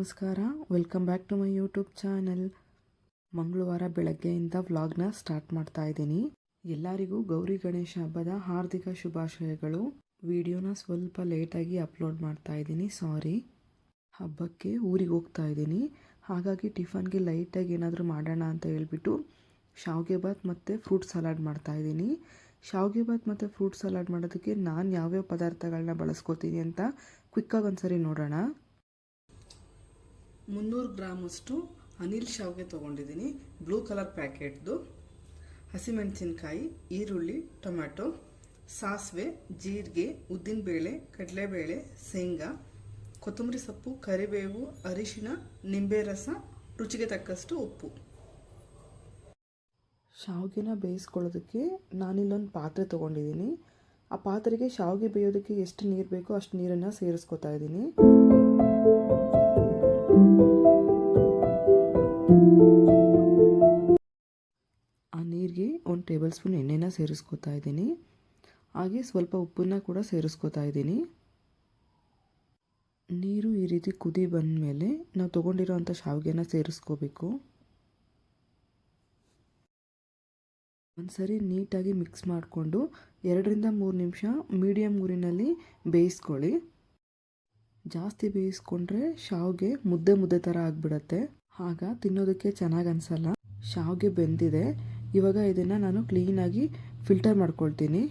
ನಮಸ್ಕಾರ. Welcome back to my YouTube channel ಮಂಗಳವಾರ ಬೆಳಗ್ಗೆಯಿಂದ ವ್ಲಾಗ್ನ ಸ್ಟಾರ್ಟ್ ಮಾಡ್ತಾ ಇದ್ದೀನಿ. ಎಲ್ಲರಿಗೂ ಗೌರಿ ಗಣೇಶ ಹಬ್ಬದ ಹಾರ್ದಿಕ ಶುಭಾಶಯಗಳು. ವಿಡಿಯೋನ ಸ್ವಲ್ಪ ಲೇಟಾಗಿ ಅಪ್ಲೋಡ್ ಮಾಡ್ತಾ ಇದ್ದೀನಿ. ಸಾರಿ ಹಬ್ಬಕ್ಕೆ ಊರಿಗೆ ಹೋಗ್ತಾ ಇದ್ದೀನಿ. ಹಾಗಾಗಿ ಟಿಫನ್ಗೆ ಲೈಟಾಗಿ ಏನಾದರೂ ಮಾಡೋಣ ಅಂತ ಹೇಳ್ಬಿಟ್ಟು ಶಾವಿಗೆ ಬಾತ್ ಮತ್ತು ಫ್ರೂಟ್ ಸಲಾಡ್ ಮಾಡ್ತಾ ಇದ್ದೀನಿ. ಶಾವಿಗೆ ಬಾತ್ ಮತ್ತು ಫ್ರೂಟ್ ಸಲಾಡ್ ಮಾಡೋದಕ್ಕೆ ನಾನು ಯಾವ್ಯಾವ ಪದಾರ್ಥಗಳನ್ನ ಬಳಸ್ಕೋತೀನಿ ಅಂತ ಕ್ವಿಕ್ಕಾಗಿ ಒಂದ್ಸರಿ ನೋಡೋಣ. ಮುನ್ನೂರು ಗ್ರಾಮಷ್ಟು ಅನಿಲ್ ಶಾವ್ಗೆ ತೊಗೊಂಡಿದ್ದೀನಿ. ಬ್ಲೂ ಕಲರ್ ಪ್ಯಾಕೆಟ್ದು. ಹಸಿಮೆಣಸಿನ್ಕಾಯಿ, ಈರುಳ್ಳಿ, ಟೊಮ್ಯಾಟೊ, ಸಾಸಿವೆ, ಜೀರಿಗೆ, ಉದ್ದಿನಬೇಳೆ, ಕಡಲೆಬೇಳೆ, ಶೇಂಗಾ, ಕೊತ್ತಂಬರಿ ಸೊಪ್ಪು, ಕರಿಬೇವು ಅರಿಶಿನ ನಿಂಬೆ ರಸ, ರುಚಿಗೆ ತಕ್ಕಷ್ಟು ಉಪ್ಪು. ಶಾವಿಗೆನ ಬೇಯಿಸ್ಕೊಳ್ಳೋದಕ್ಕೆ ನಾನಿಲ್ಲೊಂದು ಪಾತ್ರೆ ತೊಗೊಂಡಿದ್ದೀನಿ. ಆ ಪಾತ್ರೆಗೆ ಶಾವಿಗೆ ಬೇಯೋದಕ್ಕೆ ಎಷ್ಟು ನೀರು ಬೇಕೋ ಅಷ್ಟು ನೀರನ್ನು ಸೇರಿಸ್ಕೊತಾ ಇದ್ದೀನಿ. ಆ ನೀರಿಗೆ ಒಂದು ಟೇಬಲ್ ಸ್ಪೂನ್ ಎಣ್ಣೆನ ಸೇರಿಸ್ಕೊತಾ ಇದ್ದೀನಿ. ಹಾಗೆ ಸ್ವಲ್ಪ ಉಪ್ಪನ್ನ ಕೂಡ ಸೇರಿಸ್ಕೊತಾ ಇದ್ದೀನಿ. ನೀರು ಈ ರೀತಿ ಕುದಿ ಬಂದ ಮೇಲೆ ನಾವು ತೊಗೊಂಡಿರೋವಂಥ ಶಾವಿಗೆನ ಸೇರಿಸ್ಕೋಬೇಕು. ಒಂದ್ಸರಿ ನೀಟಾಗಿ ಮಿಕ್ಸ್ ಮಾಡಿಕೊಂಡು ಎರಡರಿಂದ ಮೂರು ನಿಮಿಷ ಮೀಡಿಯಮ್ ಊರಿನಲ್ಲಿ ಬೇಯಿಸ್ಕೊಳ್ಳಿ. ಜಾಸ್ತಿ ಬೇಯಿಸ್ಕೊಂಡ್ರೆ ಶಾವ್ಗೆ ಮುದ್ದೆ ಮುದ್ದೆ ಥರ ಆಗಿಬಿಡತ್ತೆ. ಆಗ ತಿನ್ನೋದಕ್ಕೆ ಚೆನ್ನಾಗಿ ಅನಿಸಲ್ಲ. ಶಾವ್ಗೆ ಬೆಂದಿದೆ. ಇವಾಗ ಇದನ್ನು ನಾನು ಕ್ಲೀನಾಗಿ ಫಿಲ್ಟರ್ ಮಾಡ್ಕೊಳ್ತೀನಿ.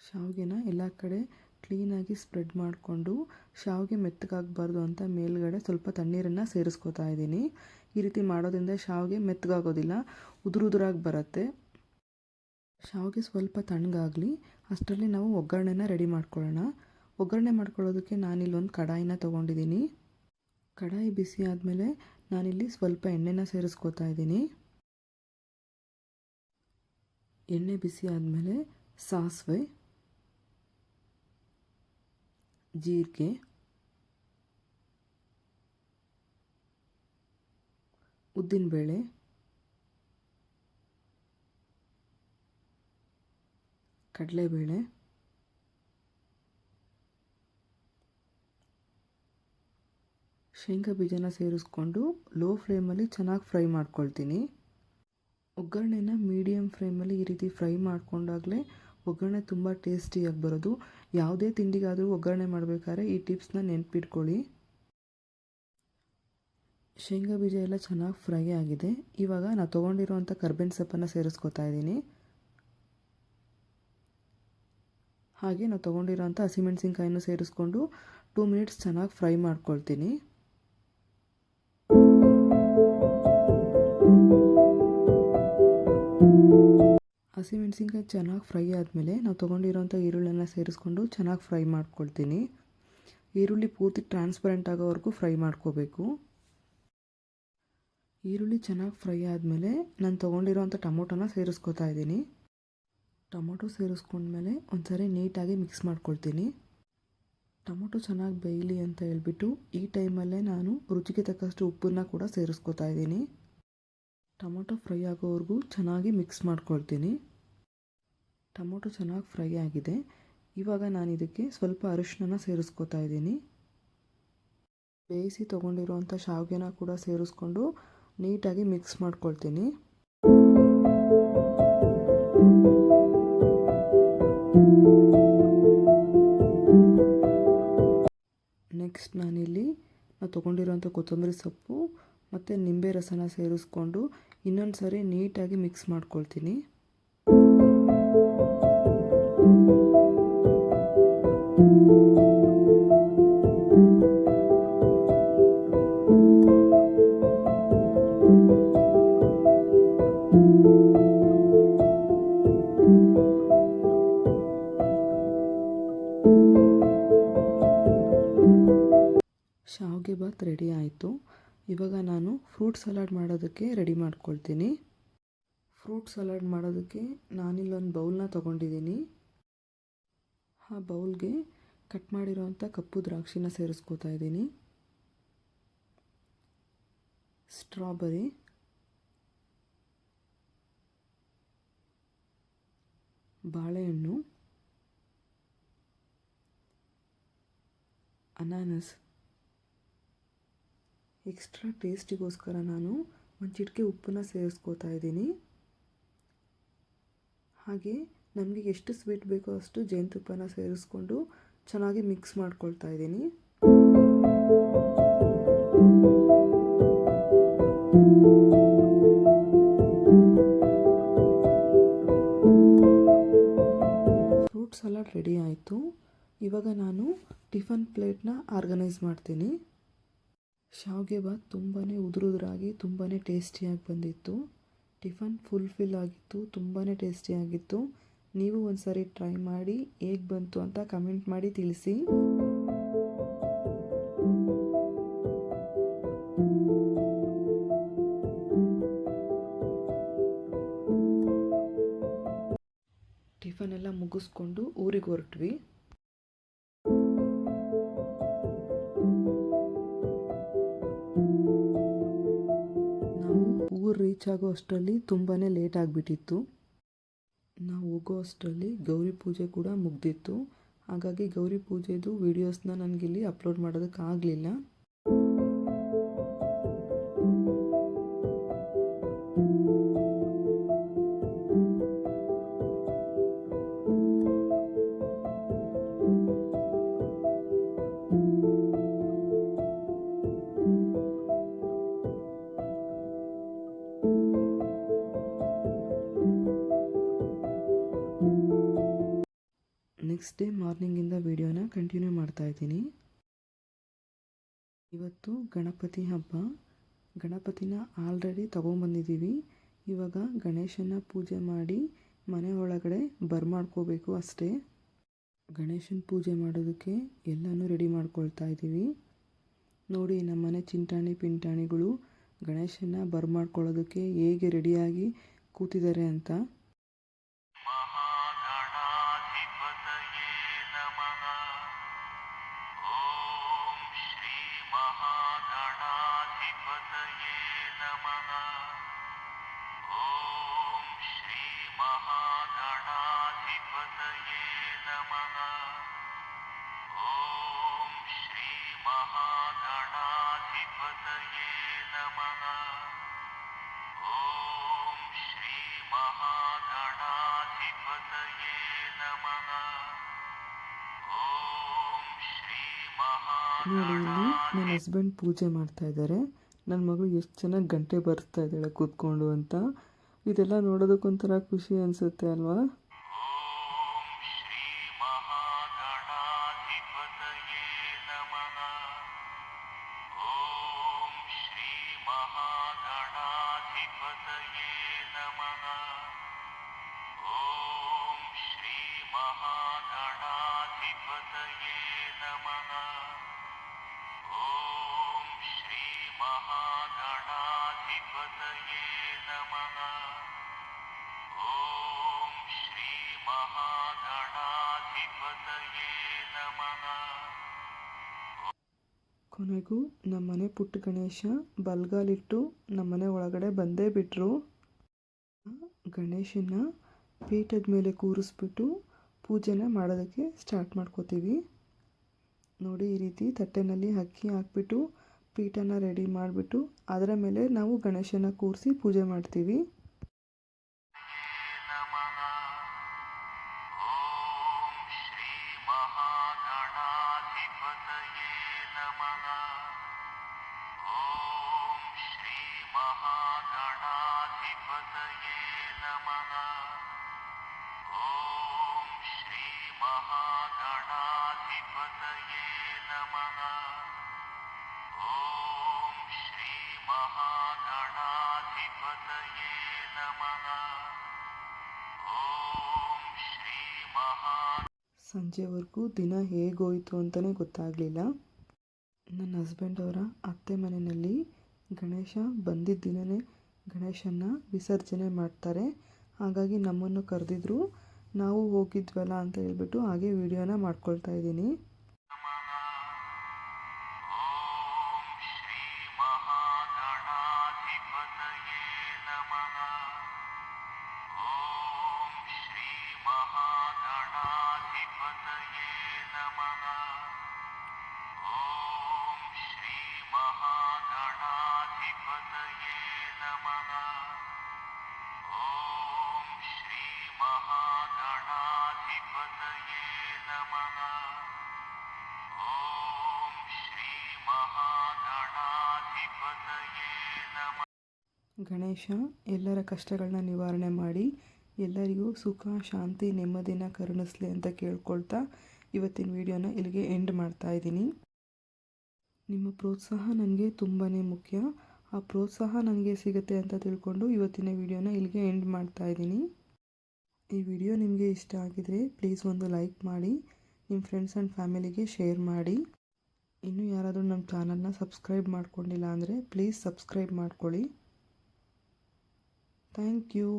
ಶಾವಿಗೆನ ಎಲ್ಲ ಕಡೆ ಕ್ಲೀನಾಗಿ ಸ್ಪ್ರೆಡ್ ಮಾಡಿಕೊಂಡು, ಶಾವಿಗೆ ಮೆತ್ತಗಾಗಬಾರ್ದು ಅಂತ ಮೇಲ್ಗಡೆ ಸ್ವಲ್ಪ ತಣ್ಣೀರನ್ನು ಸೇರಿಸ್ಕೊತಾ ಇದ್ದೀನಿ. ಈ ರೀತಿ ಮಾಡೋದ್ರಿಂದ ಶಾವಿಗೆ ಮೆತ್ತಗಾಗೋದಿಲ್ಲ ಉದುರುದುರಾಗಿ ಬರುತ್ತೆ. ಶಾವಿಗೆ ಸ್ವಲ್ಪ ತಣ್ಣಗಾಗಲಿ, ಅಷ್ಟರಲ್ಲಿ ನಾವು ಒಗ್ಗರಣೆನ ರೆಡಿ ಮಾಡ್ಕೊಳ್ಳೋಣ. ಒಗ್ಗರಣೆ ಮಾಡ್ಕೊಳ್ಳೋದಕ್ಕೆ ನಾನಿಲ್ಲೊಂದು ಕಡಾಯಿನ ತೊಗೊಂಡಿದ್ದೀನಿ. ಕಡಾಯಿ ಬಿಸಿ ಆದಮೇಲೆ ನಾನಿಲ್ಲಿ ಸ್ವಲ್ಪ ಎಣ್ಣೆನ ಸೇರಿಸ್ಕೊತಾ ಇದ್ದೀನಿ. ಎಣ್ಣೆ ಬಿಸಿ ಆದಮೇಲೆ ಸಾಸಿವೆ, ಜೀರಿಗೆ ಉದ್ದಿನಬೇಳೆ ಕಡಲೆಬೇಳೆ. ಶೇಂಗಾ ಬೀಜನ ಸೇರಿಸ್ಕೊಂಡು ಲೋ ಫ್ಲೇಮಲ್ಲಿ ಚೆನ್ನಾಗಿ ಫ್ರೈ ಮಾಡ್ಕೊಳ್ತೀನಿ. ಒಗ್ಗರಣೆನ ಮೀಡಿಯಮ್ ಫ್ಲೇಮಲ್ಲಿ ಈ ರೀತಿ ಫ್ರೈ ಮಾಡ್ಕೊಂಡಾಗಲೇ ಒಗ್ಗರಣೆ ತುಂಬ ಟೇಸ್ಟಿಯಾಗಿ ಬರೋದು. ಯಾವುದೇ ತಿಂಡಿಗಾದರೂ ಒಗ್ಗರಣೆ ಮಾಡಬೇಕಾದ್ರೆ ಈ ಟಿಪ್ಸ್ನ ನೆನ್ಪಿಟ್ಕೊಳ್ಳಿ. ಶೇಂಗಾ ಬೀಜ ಎಲ್ಲ ಚೆನ್ನಾಗಿ ಫ್ರೈ ಆಗಿದೆ. ಇವಾಗ ನಾನು ತೊಗೊಂಡಿರೋವಂಥ ಕರ್ಬೇವಿನ ಸೊಪ್ಪನ್ನು ಸೇರಿಸ್ಕೊತಾ ಇದ್ದೀನಿ. ಹಾಗೆ ನಾವು ತೊಗೊಂಡಿರೋಂಥ ಹಸಿಮೆಣಸಿನ್ಕಾಯನ್ನು ಸೇರಿಸ್ಕೊಂಡು ಟೂ ಮಿನಿಟ್ಸ್ ಚೆನ್ನಾಗಿ ಫ್ರೈ ಮಾಡ್ಕೊಳ್ತೀನಿ. ಹಸಿಮೆಣಸಿನ್ಕಾಯಿ ಚೆನ್ನಾಗಿ ಫ್ರೈ ಆದಮೇಲೆ ನಾವು ತೊಗೊಂಡಿರೋಂಥ ಈರುಳ್ಳಿಯನ್ನು ಸೇರಿಸ್ಕೊಂಡು ಚೆನ್ನಾಗಿ ಫ್ರೈ ಮಾಡ್ಕೊಳ್ತೀನಿ. ಈರುಳ್ಳಿ ಪೂರ್ತಿ ಟ್ರಾನ್ಸ್ಪರೆಂಟ್ ಆಗೋವರೆಗೂ ಫ್ರೈ ಮಾಡ್ಕೋಬೇಕು. ಈರುಳ್ಳಿ ಚೆನ್ನಾಗಿ ಫ್ರೈ ಆದಮೇಲೆ ನಾನು ತೊಗೊಂಡಿರೋಂಥ ಟೊಮೊಟೊನ ಸೇರಿಸ್ಕೊತಾ ಇದ್ದೀನಿ. ಟೊಮೊಟೊ ಸೇರಿಸ್ಕೊಂಡ್ಮೇಲೆ ಒಂದ್ಸರಿ ನೀಟಾಗಿ ಮಿಕ್ಸ್ ಮಾಡ್ಕೊಳ್ತೀನಿ. ಟೊಮೊಟೊ ಚೆನ್ನಾಗಿ ಬೇಯಲಿ ಅಂತ ಹೇಳ್ಬಿಟ್ಟು ಈ ಟೈಮಲ್ಲೇ ನಾನು ರುಚಿಗೆ ತಕ್ಕಷ್ಟು ಉಪ್ಪನ್ನ ಕೂಡ ಸೇರಿಸ್ಕೊತಾ ಇದ್ದೀನಿ. ಟೊಮೊಟೊ ಫ್ರೈ ಆಗೋವರೆಗೂ ಚೆನ್ನಾಗಿ ಮಿಕ್ಸ್ ಮಾಡ್ಕೊಳ್ತೀನಿ. ಟೊಮೊಟೊ ಚೆನ್ನಾಗಿ ಫ್ರೈ ಆಗಿದೆ. ಇವಾಗ ನಾನು ಇದಕ್ಕೆ ಸ್ವಲ್ಪ ಅರಿಶಿನ ಸೇರಿಸ್ಕೊತಾ ಇದ್ದೀನಿ. ಬೇಯಿಸಿ ತೊಗೊಂಡಿರುವಂಥ ಶಾವಿಗೆನ ಕೂಡ ಸೇರಿಸ್ಕೊಂಡು ನೀಟಾಗಿ ಮಿಕ್ಸ್ ಮಾಡ್ಕೊಳ್ತೀನಿ. ನೆಕ್ಸ್ಟ್ ನಾನಿಲ್ಲಿ ನಾವು ತೊಗೊಂಡಿರೋಂಥ ಕೊತ್ತಂಬರಿ ಸೊಪ್ಪು ಮತ್ತು ನಿಂಬೆ ರಸನ ಸೇರಿಸ್ಕೊಂಡು ಇನ್ನೊಂದು ಸರಿ ನೀಟಾಗಿ ಮಿಕ್ಸ್ ಮಾಡ್ಕೊಳ್ತೀನಿ. ಶಾವಿಗೆ ಬಾತ್ ರೆಡಿ ಆಯಿತು. ಇವಾಗ ನಾನು ಫ್ರೂಟ್ ಸಲಾಡ್ ಮಾಡೋದಕ್ಕೆ ರೆಡಿ ಮಾಡ್ಕೊಳ್ತೀನಿ. ಫ್ರೂಟ್ ಸಲಾಡ್ ಮಾಡೋದಕ್ಕೆ ನಾನಿಲ್ಲೊಂದು ಬೌಲ್ನ ತೊಗೊಂಡಿದ್ದೀನಿ. ಆ ಬೌಲ್ಗೆ ಕಟ್ ಮಾಡಿರೋವಂಥ ಕಪ್ಪು ದ್ರಾಕ್ಷಿನ ಸೇರಿಸ್ಕೋತಾ ಇದ್ದೀನಿ. ಸ್ಟ್ರಾಬೆರಿ. ಬಾಳೆಹಣ್ಣು. ಅನಾನಸ್. ಎಕ್ಸ್ಟ್ರಾ ಟೇಸ್ಟಿಗೋಸ್ಕರ ನಾನು ಒಂದು ಚಿಟಿಕೆ ಉಪ್ಪನ್ನು ಸೇರಿಸ್ಕೋತಾ ಇದ್ದೀನಿ. ಹಾಗೆ ನಮಗೆ ಎಷ್ಟು ಸ್ವೀಟ್ ಬೇಕೋ ಅಷ್ಟು ಜೇನುತುಪ್ಪನ ಸೇರಿಸ್ಕೊಂಡು ಚೆನ್ನಾಗಿ ಮಿಕ್ಸ್ ಮಾಡ್ಕೊಳ್ತಾ ಇದ್ದೀನಿ. ಫ್ರೂಟ್ ಸಲಾಡ್ ರೆಡಿ ಆಯಿತು. ಇವಾಗ ನಾನು ಟಿಫನ್ ಪ್ಲೇಟ್ನ ಆರ್ಗನೈಸ್ ಮಾಡ್ತೀನಿ. ಶಾವಿಗೆ ಬಾತ್ ತುಂಬಾ ಉದುರುದುರಾಗಿ ತುಂಬಾ ಟೇಸ್ಟಿಯಾಗಿ ಬಂದಿತ್ತು. ಟಿಫನ್ ಫುಲ್ಫಿಲ್ ಆಗಿತ್ತು ತುಂಬಾ ಟೇಸ್ಟಿಯಾಗಿತ್ತು ನೀವು ಒಂದು ಸಾರಿ ಟ್ರೈ ಮಾಡಿ, ಹೇಗೆ ಬಂತು ಅಂತ ಕಮೆಂಟ್ ಮಾಡಿ ತಿಳಿಸಿ. ಟಿಫನ್ ಎಲ್ಲ ಮುಗಿಸ್ಕೊಂಡು ಊರಿಗೆ ಹೊರಟ್ವಿ. ಊರು ರೀಚ್ ಆಗೋ ಅಷ್ಟರಲ್ಲಿ ತುಂಬಾ ಲೇಟ್ ಆಗಿಬಿಟ್ಟಿತ್ತು. ನಾವು ಹೋಗೋ ಅಷ್ಟರಲ್ಲಿ ಗೌರಿ ಪೂಜೆ ಕೂಡ ಮುಗ್ದಿತ್ತು. ಹಾಗಾಗಿ ಗೌರಿ ಪೂಜೆದು ವೀಡಿಯೋಸ್ನ ನನಗಿಲ್ಲಿ ಅಪ್ಲೋಡ್ ಮಾಡೋದಕ್ಕೆ ನೆಕ್ಸ್ಟ್ ಡೇ ಮಾರ್ನಿಂಗಿಂದ ವೀಡಿಯೋನ ಕಂಟಿನ್ಯೂ ಮಾಡ್ತಾ ಇದ್ದೀನಿ. ಇವತ್ತು ಗಣಪತಿ ಹಬ್ಬ. ಗಣಪತಿನ ಆಲ್ರೆಡಿ ತೊಗೊಂಬಂದಿದ್ದೀವಿ. ಇವಾಗ ಗಣೇಶನ ಪೂಜೆ ಮಾಡಿ ಮನೆ ಒಳಗಡೆ ಬರ್ಮಾಡ್ಕೋಬೇಕು ಅಷ್ಟೇ. ಗಣೇಶನ ಪೂಜೆ ಮಾಡೋದಕ್ಕೆ ಎಲ್ಲನೂ ರೆಡಿ ಮಾಡ್ಕೊಳ್ತಾ ಇದ್ದೀವಿ. ನೋಡಿ ನಮ್ಮನೆ ಚಿಂಟಾಣಿ ಪಿಂಟಾಣಿಗಳು ಗಣೇಶನ ಬರ್ಮಾಡ್ಕೊಳ್ಳೋದಕ್ಕೆ ಹೇಗೆ ರೆಡಿಯಾಗಿ ಕೂತಿದ್ದಾರೆ ಅಂತ. ನೋಡಿ ಇಲ್ಲಿ ನನ್ನ ಹಸ್ಬೆಂಡ್ ಪೂಜೆ ಮಾಡ್ತಾ ಇದ್ದಾರೆ. ನನ್ನ ಮಗಳು ಎಷ್ಟು ಚೆನ್ನಾಗಿ ಗಂಟೆ ಬರ್ತಾ ಇದ್ದಾಳೆ ಕೂತ್ಕೊಂಡು ಅಂತ. ಇದೆಲ್ಲ ನೋಡೋದಕ್ಕೊಂಥರ ಖುಷಿ ಅನಿಸುತ್ತೆ ಅಲ್ವಾ? ॐ ಕೊನೆಗೂ ನಮ್ಮನೆ ಪುಟ್ಟ ಗಣೇಶ ಬಲ್ಗಾಲಿಟ್ಟು ನಮ್ಮನೆ ಒಳಗಡೆ ಬಂದೇ ಬಿಟ್ಟರು ಗಣೇಶನ ಪೀಠದ ಮೇಲೆ ಕೂರಿಸ್ಬಿಟ್ಟು ಪೂಜೆನ ಮಾಡೋದಕ್ಕೆ ಸ್ಟಾರ್ಟ್ ಮಾಡ್ಕೋತೀವಿ. ನೋಡಿ ಈ ರೀತಿ ತಟ್ಟೆನಲ್ಲಿ ಅಕ್ಕಿ ಹಾಕ್ಬಿಟ್ಟು ಪೀಠನ ರೆಡಿ ಮಾಡಿಬಿಟ್ಟು ಅದರ ಮೇಲೆ ನಾವು ಗಣೇಶನ ಕೂರಿಸಿ ಪೂಜೆ ಮಾಡ್ತೀವಿ. महागणाधिपतये नमः ॐ श्री महागणाधिपतये नमः ॐ श्री महा ಸಂಜೆವರೆಗೂ ದಿನ ಹೇಗೋಯಿತು ಅಂತಲೇ ಗೊತ್ತಾಗಲಿಲ್ಲ ನನ್ನ ಹಸ್ಬೆಂಡ್ ಅವರ ಅತ್ತೆ ಮನೆಯಲ್ಲಿ ಗಣೇಶ ಬಂದಿದ್ದ ದಿನವೇ ಗಣೇಶನ ವಿಸರ್ಜನೆ ಮಾಡ್ತಾರೆ ಹಾಗಾಗಿ ನಮ್ಮನ್ನು ಕರೆದಿದ್ರು ನಾವು ಹೋಗಿದ್ವಲ್ಲ ಅಂತ ಹೇಳ್ಬಿಟ್ಟು ಹಾಗೆ ವಿಡಿಯೋನ ಮಾಡ್ಕೊಳ್ತಾ ಇದ್ದೀನಿ. ಗಣೇಶ, ಎಲ್ಲರ ಕಷ್ಟಗಳನ್ನ ನಿವಾರಣೆ ಮಾಡಿ, ಎಲ್ಲರಿಗೂ ಸುಖ, ಶಾಂತಿ, ನೆಮ್ಮದಿನ ಕರುಣಿಸ್ಲಿ ಅಂತ ಕೇಳ್ಕೊಳ್ತಾ ಇವತ್ತಿನ ವಿಡಿಯೋನ ಇಲ್ಲಿಗೆ ಎಂಡ್ ಮಾಡ್ತಾ ಇದ್ದೀನಿ. ನಿಮ್ಮ ಪ್ರೋತ್ಸಾಹ ನನಗೆ ತುಂಬಾ ಮುಖ್ಯ. ಆ ಪ್ರೋತ್ಸಾಹ ನನಗೆ ಸಿಗುತ್ತೆ ಅಂತ ತಿಳ್ಕೊಂಡು ಇವತ್ತಿನ ವಿಡಿಯೋನ ಇಲ್ಲಿಗೆ ಎಂಡ್ ಮಾಡ್ತಾ ಇದ್ದೀನಿ. ಈ ವಿಡಿಯೋ ನಿಮಗೆ ಇಷ್ಟ ಆಗಿದರೆ ಪ್ಲೀಸ್ ಒಂದು ಲೈಕ್ ಮಾಡಿ ನಿಮ್ಮ ಫ್ರೆಂಡ್ಸ್ ಆ್ಯಂಡ್ ಫ್ಯಾಮಿಲಿಗೆ ಶೇರ್ ಮಾಡಿ. ಇನ್ನೂ ಯಾರಾದರೂ ನಮ್ಮ ಚಾನಲ್ನ ಸಬ್ಸ್ಕ್ರೈಬ್ ಮಾಡ್ಕೊಂಡಿಲ್ಲ ಅಂದರೆ ಪ್ಲೀಸ್ ಸಬ್ಸ್ಕ್ರೈಬ್ ಮಾಡ್ಕೊಳ್ಳಿ. Thank you